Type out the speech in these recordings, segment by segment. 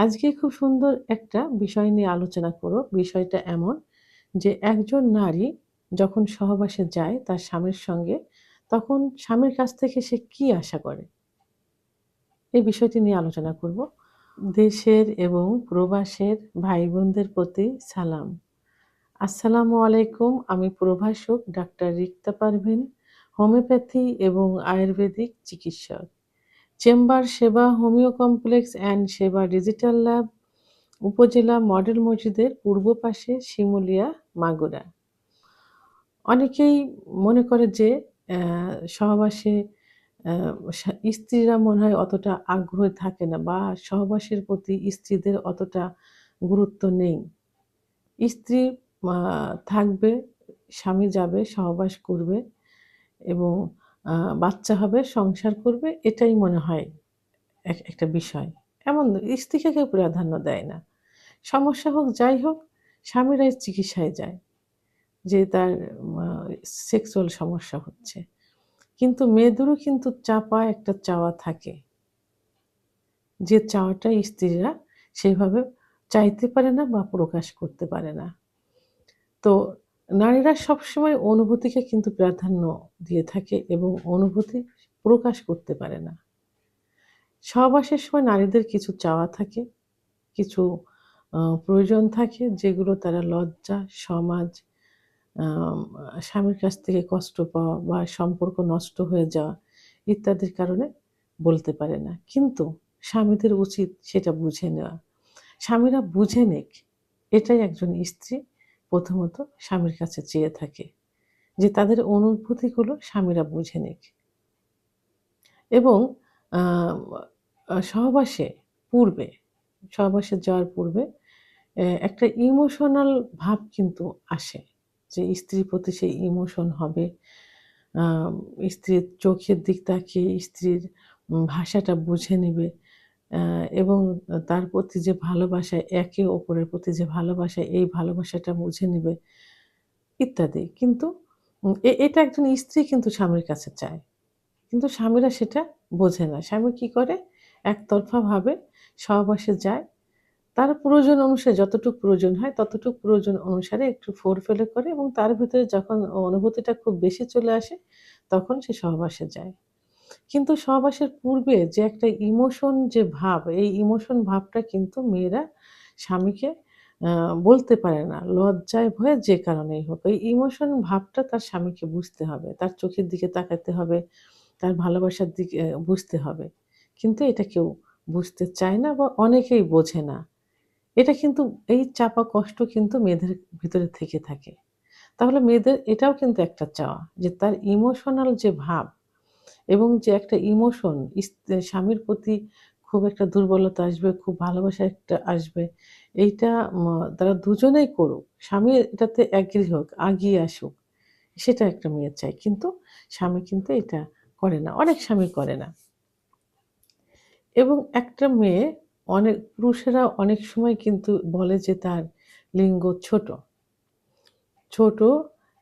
আজকে খুব সুন্দর একটা বিষয় নিয়ে আলোচনা করো বিষয়টা এমন যে একজন নারী যখন সহবাসে যায় তার স্বামীর সঙ্গে, তখন স্বামীর কাছ থেকে সে কি আশা করে? এই বিষয়টি নিয়ে আলোচনা করব। দেশের এবং প্রবাসের ভাই-বোনদের প্রতি সালাম। আসসালামু আলাইকুম। আমি প্রভাষক ডাক্তার রিক্তা পারভীন, হোমিওপ্যাথি এবং আয়ুর্বেদিক চিকিৎসক। Chamber Seba homeo complex and Seba digital lab, উপজেলা মডেল মসজিদের পূর্ব পাশে শিমুলিয়া, মাগুরা। অনেকেই মনে করে যে সহবাসে স্ত্রীরা মনে হয় অতটা আগ্রহী থাকে না বা সহবাসের প্রতি স্ত্রীদের অতটা গুরুত্ব নেই। স্ত্রী থাকবে, স্বামী যাবে, সহবাস করবে এবং বাচ্চা হবে, সংসার করবে এটাই মনে হয় এক একটা বিষয়। এমন স্ত্রীকে কেউ প্রাধান্য দেয় না। সমস্যা হোক, যাই হোক, স্বামীরাই চিকিৎসায় যায়। যে তার সেক্সুয়াল সমস্যা হচ্ছে। কিন্তু মেয়েদেরও কিন্তু চাপা একটা চাওয়া থাকে। যে চাওয়াটা স্ত্রীরা সেভাবে চাইতে পারে না বা প্রকাশ করতে পারে না। তো নারীরা সবসময় অনুভূতিকে কিন্তু প্রাধান্য দিয়ে থাকে এবং অনুভূতি প্রকাশ করতে পারে না। সহবাসের সময় নারীদের কিছু চাওয়া থাকে, কিছু প্রয়োজন থাকে যেগুলো তারা লজ্জা, সমাজ, স্বামীর কাছ থেকে কষ্ট পাওয়া বা সম্পর্ক নষ্ট হয়ে যাওয়া ইত্যাদির কারণে বলতে পারে না। কিন্তু স্বামীদের উচিত সেটা বুঝে নেওয়া। স্বামীরা বুঝে নেক এটাই একজন স্ত্রী প্রথমত স্বামীর কাছে চেয়ে থাকে। যে তাদের অনুভূতিগুলো স্বামীরা বুঝে নিক। এবং সহবাসে পূর্বে, সহবাসে যাওয়ার পূর্বে একটা ইমোশনাল ভাব কিন্তু আসে। যে স্ত্রীর প্রতি সেই ইমোশন হবে। স্ত্রীর চোখের দিক তাকিয়ে স্ত্রীর ভাষাটা বুঝে নিবে। এবং তার প্রতি যে ভালোবাসা, একে অপরের প্রতি যে ভালোবাসা, এই ভালোবাসাটা বুঝে নিবে ইত্যাদি। কিন্তু এটা একজন স্ত্রী কিন্তু স্বামীর কাছে চায়। কিন্তু স্বামীরা সেটা বোঝে না। স্বামী কি করে? একতরফাভাবে সহবাসে যায়। তার প্রয়োজন অনুসারে যতটুক প্রয়োজন হয় ততটুক প্রয়োজন অনুসারে একটু ফোর ফেলে করে এবং তার ভেতরে যখন অনুভূতিটা খুব বেশি চলে আসে তখন সে সহবাসে যায়। কিন্তু সহবাসের পূর্বে যে একটা ইমোশন যে ভাব, এই ইমোশন ভাবটা কিন্তু মেয়েরা স্বামীকে বলতে পারে না। লজ্জায় ভয়ে যে কারণেই হোক। এই ইমোশন ভাবটা তার স্বামীকে বুঝতে হবে। তার চোখের দিকে তাকাতে হবে, তার ভালোবাসার দিকে বুঝতে হবে। কিন্তু এটা কেউ বুঝতে চায় না বা অনেকেই বোঝে না। এটা কিন্তু এই চাপা কষ্ট কিন্তু মেয়েদের ভিতরে থেকে থাকে। তাহলে মেয়েদের এটাও কিন্তু একটা চাওয়া যে তার ইমোশনাল যে ভাব এবং যে একটা ইমোশন স্বামীর প্রতি খুব একটা দুর্বলতা আসবে, খুব ভালোবাসা একটা আসবে। এইটা তারা দুজনেই করুক। স্বামী এটাতে এগ্রি হোক, আগিয়ে আসুক। সেটা একটা মেয়ে চাই কিন্তু স্বামী কিন্তু এটা করে না। অনেক স্বামী করে না। এবং একটা মেয়ে অনেক পুরুষেরা অনেক সময় কিন্তু বলে যে তার লিঙ্গ ছোট। ছোট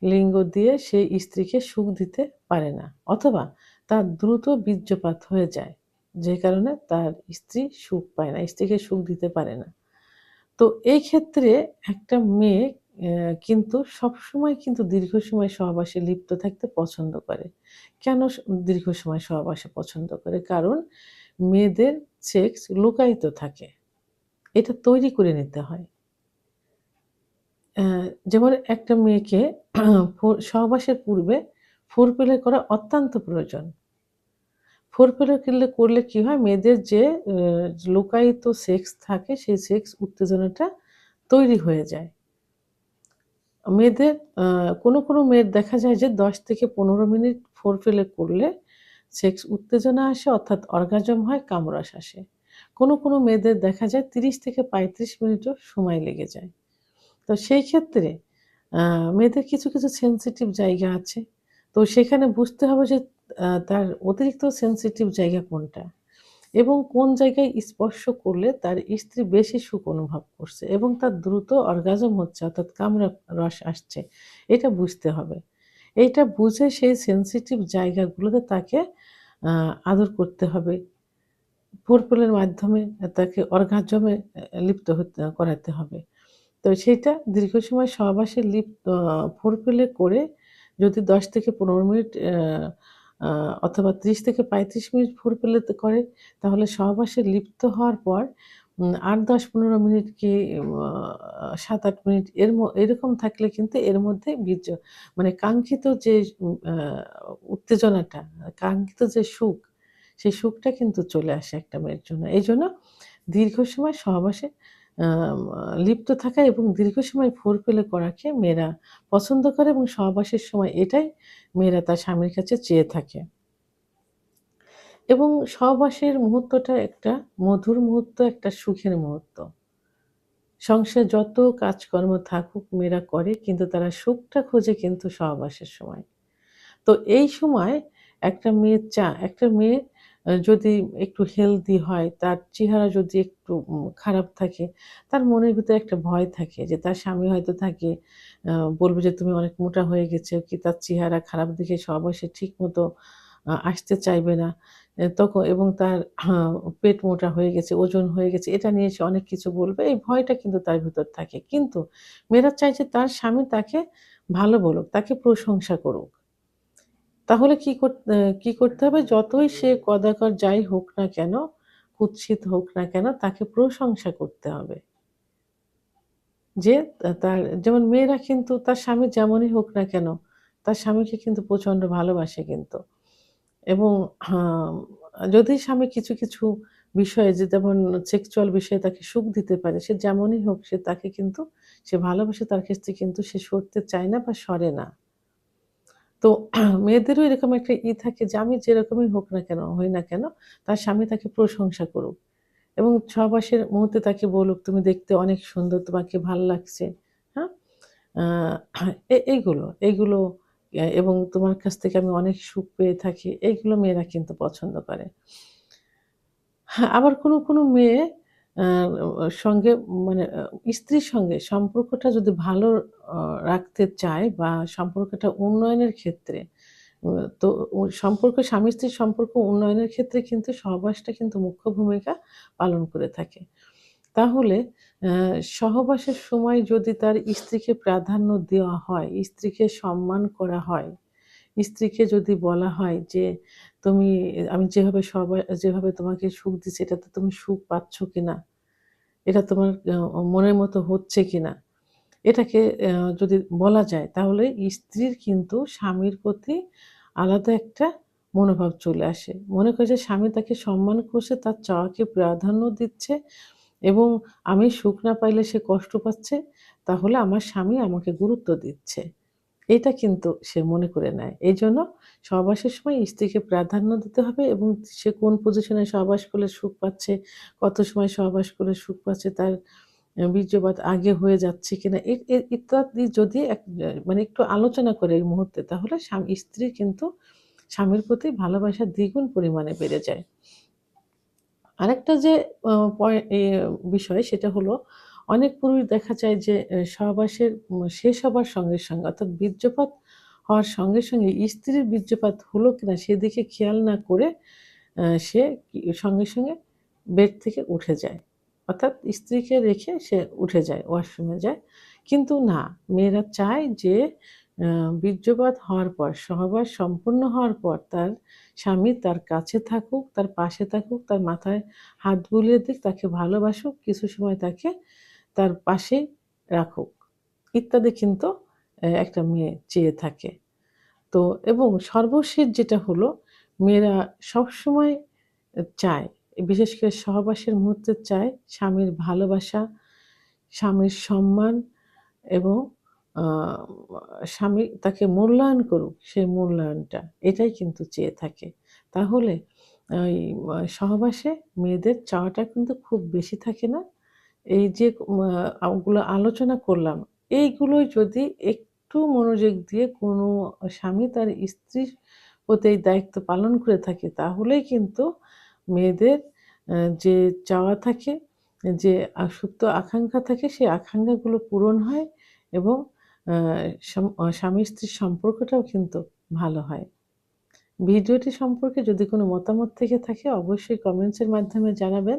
লিঙ্গ দিয়ে সে স্ত্রীকে সুখ দিতে পারে না। অথবা তার দ্রুত বীর্যপাত হয়ে যায়। যে কারণে তার স্ত্রী সুখ পায় না, স্ত্রীকে সুখ দিতে পারে না। তো এই ক্ষেত্রে একটা মেয়ে কিন্তু সবসময় কিন্তু দীর্ঘ সময় সহবাসে লিপ্ত থাকতে পছন্দ করে। কেন দীর্ঘ সময় সহবাসে পছন্দ করে? কারণ মেয়েদের সেক্স লুকায়িত থাকে। এটা তৈরি করে নিতে হয়। যেমন একটা মেয়েকে সহবাসের পূর্বে ফোর-প্লে করা অত্যন্ত প্রয়োজন। ফোর-প্লে করলে করলে কি হয়? মেয়েদের যে লুকায়িত সেক্স থাকে সেই সেক্স উত্তেজনাটা তৈরি হয়ে যায়। মেয়েদের কোনো, কোনো মেয়ের দেখা যায় যে ১০ থেকে ১৫ মিনিট ফোর-প্লে করলে সেক্স উত্তেজনা আসে অর্থাৎ অর্গাজম হয়, কামরস আসে। কোনো, কোনো মেয়েদের দেখা যায় ৩০ থেকে ৩৫ মিনিটও সময় লেগে যায়। তো সেই ক্ষেত্রে মেয়েদের কিছু, কিছু সেনসিটিভ জায়গা আছে। তো সেখানে বুঝতে হবে যে তার অতিরিক্ত সেনসিটিভ জায়গা কোনটা এবং কোন জায়গায় স্পর্শ করলে তার স্ত্রী বেশি সুখ অনুভব করছে এবং তার দ্রুত অর্গাজম হচ্ছে, অর্থাৎ কামরা রস আসছে। এটা বুঝতে হবে। এইটা বুঝে সেই সেনসিটিভ জায়গাগুলোতে তাকে আদর করতে হবে। ফোরপ্লের মাধ্যমে তাকে অর্গাজমে লিপ্ত হতে, করাতে হবে। তো সেইটা দীর্ঘ সময় সহবাসে লিপ্ত আ ফোরপ্লে করে যদি ১০ থেকে ১৫ মিনিট অথবা ৩০ থেকে ৩৫ মিনিট ভোর পেলে করে তাহলে সহবাসে লিপ্ত হওয়ার পর আট দশ পনেরো মিনিট কি সাত আট মিনিট এর এরকম থাকলে কিন্তু এর মধ্যে বীর্য মানে কাঙ্ক্ষিত যে উত্তেজনাটা, কাঙ্ক্ষিত যে সুখ, সেই সুখটা কিন্তু চলে আসে একটা মেয়ের জন্য। এই জন্য দীর্ঘ সময় সহবাসে লিপ্ত থাকা এবং দীর্ঘ সময় ফোরপ্লে করাকে মেয়েরা পছন্দ করে এবং সহবাসের সময় এটাই মেয়েরা তার স্বামীর কাছে চেয়ে থাকে। এবং সহবাসের মুহূর্তটা একটা মধুর মুহূর্ত, একটা সুখের মুহূর্ত। সংসারে যত কাজকর্ম থাকুক মেয়েরা করে কিন্তু তারা সুখটা খোঁজে কিন্তু সহবাসের সময়। তো এই সময় একটা মেয়ের চা একটা মেয়ে যদি একটু হেলদি হয়, তার চেহারা যদি একটু খারাপ থাকে, তার মনের ভিতরে একটা ভয় থাকে যে তার স্বামী হয়তো থাকে বলবে যে, "তুমি অনেক মোটা হয়ে গেছো" কি তার চেহারা খারাপ দেখে সে ঠিক মতো আসতে চাইবে না। তখন এবং তার পেট মোটা হয়ে গেছে, ওজন হয়ে গেছে, এটা নিয়ে সে অনেক কিছু বলবে। এই ভয়টা কিন্তু তার ভিতর থাকে। কিন্তু মেয়েরা চায় যে তার স্বামী তাকে ভালো বলুক, তাকে প্রশংসা করুক। তাহলে কি কি করতে হবে? যতই সে কদাকর যাই হোক না কেন, কুৎসিত হোক না কেন, তাকে প্রশংসা করতে হবে। যে তার যেমন মেয়েরা কিন্তু তার স্বামী যেমনই হোক না কেন, তার স্বামীকে কিন্তু প্রচণ্ড ভালোবাসে কিন্তু। এবং যদি স্বামী কিছু, কিছু বিষয়ে যে যেমন সেক্সুয়াল বিষয়ে তাকে সুখ দিতে পারে, সে যেমনই হোক সে তাকে কিন্তু সে ভালোবাসে তার ক্ষেত্রে কিন্তু সে সরতে চায় না বা সরে না। তো মেয়েদেরও এরকম একটা ই থাকে যে আমি যেরকমই হোক না কেন, হই না কেন, তার স্বামী তাকে প্রশংসা করুক। এবং সহবাসের মুহূর্তে তাকে বলুক, "তুমি দেখতে অনেক সুন্দর, তোমাকে ভালো লাগছে।" হ্যাঁ? এইগুলো, এইগুলো এবং তোমার কাছ থেকে আমি অনেক সুখ পেয়ে থাকি। এইগুলো মেয়েরা কিন্তু পছন্দ করে। হ্যাঁ, আবার কোনো, কোনো মেয়ে সঙ্গে মানে স্ত্রীর সঙ্গে সম্পর্কটা যদি ভালো রাখতে চায় বা সম্পর্কটা উন্নয়নের ক্ষেত্রে তো সম্পর্ক স্বামী-স্ত্রীর সম্পর্ক উন্নয়নের ক্ষেত্রে কিন্তু সহবাসটা কিন্তু মুখ্য ভূমিকা পালন করে থাকে। তাহলে সহবাসের সময় যদি তার স্ত্রীকে প্রাধান্য দেওয়া হয়, স্ত্রীকে সম্মান করা হয়, স্ত্রীকে যদি বলা হয় যে, "তুমি আমি যেভাবে সবাই যেভাবে তোমাকে সুখ দিচ্ছি এটাতে তুমি সুখ পাচ্ছ কিনা? এটা তোমার মনের মতো হচ্ছে কিনা?" এটাকে যদি বলা যায় তাহলে স্ত্রীর কিন্তু স্বামীর প্রতি আলাদা একটা মনোভাব চলে আসে। মনে করে যে স্বামী তাকে সম্মান করছে, তার চাওয়াকে প্রাধান্য দিচ্ছে এবং আমি সুখ না পাইলে সে কষ্ট পাচ্ছে, তাহলে আমার স্বামী আমাকে গুরুত্ব দিচ্ছে। এটা কিন্তু সে মনে করে নেয়। এই জন্য সহবাসের সময় স্ত্রীকে প্রাধান্য দিতে হবে এবং সে কোন পজিশনে সহবাস করলে সুখ পাচ্ছে, কত সময় সহবাস করলে সুখ পাচ্ছে, তার বীর্যপাত আগে হয়ে যাচ্ছে কিনা ইত্যাদি যদি এক মানে একটু আলোচনা করে এই মুহূর্তে তাহলে স্বামী স্ত্রীর কিন্তু স্বামীর প্রতি ভালোবাসা দ্বিগুণ পরিমাণে বেড়ে যায়। আরেকটা যে বিষয় সেটা হলো অনেক পুরুষ দেখা যায় যে সহবাসের শেষ হবার সঙ্গে, সঙ্গে অর্থাৎ বীর্যপাত হওয়ার সঙ্গে, সঙ্গে স্ত্রীর বীর্যপাত হলো কিনা সেদিকে খেয়াল না করে সে সঙ্গে, সঙ্গে বেড থেকে উঠে যায়। অর্থাৎ স্ত্রীকে রেখে সে উঠে যায়, ওয়াশরুমে যায়। কিন্তু না, মেয়েরা চায় যে বীর্যপাত হওয়ার পর, সহবাস সম্পূর্ণ হওয়ার পর তার স্বামী তার কাছে থাকুক, তার পাশে থাকুক, তার মাথায় হাত বুলিয়ে দিক, তাকে ভালোবাসুক, কিছু সময় তাকে তার পাশে রাখুক। ইত্যাদি কিন্তু একটা মেয়ে চেয়ে থাকে। তো এবং সর্বশেষ যেটা হলো মেয়েরা সবসময় চায়, বিশেষ করে সহবাসের মুহূর্তে চায় স্বামীর ভালোবাসা, স্বামীর সম্মান এবং স্বামী তাকে মূল্যায়ন করুক, সেই মূল্যায়নটা। এটাই কিন্তু চেয়ে থাকে। তাহলে ওই সহবাসে মেয়েদের চাওয়াটা কিন্তু খুব বেশি থাকে না। এই যে ওগুলো আলোচনা করলাম, এইগুলোই যদি একটু মনোযোগ দিয়ে কোনো স্বামী তার স্ত্রীর প্রতি এই দায়িত্ব পালন করে থাকে তাহলেই কিন্তু মেয়েদের যে চাওয়া থাকে, যে সুপ্ত আকাঙ্ক্ষা থাকে সেই আকাঙ্ক্ষাগুলো পূরণ হয় এবং স্বামী-স্ত্রীর সম্পর্কটাও কিন্তু ভালো হয়। ভিডিওটি সম্পর্কে যদি কোনো মতামত থেকে থাকে অবশ্যই কমেন্টসের মাধ্যমে জানাবেন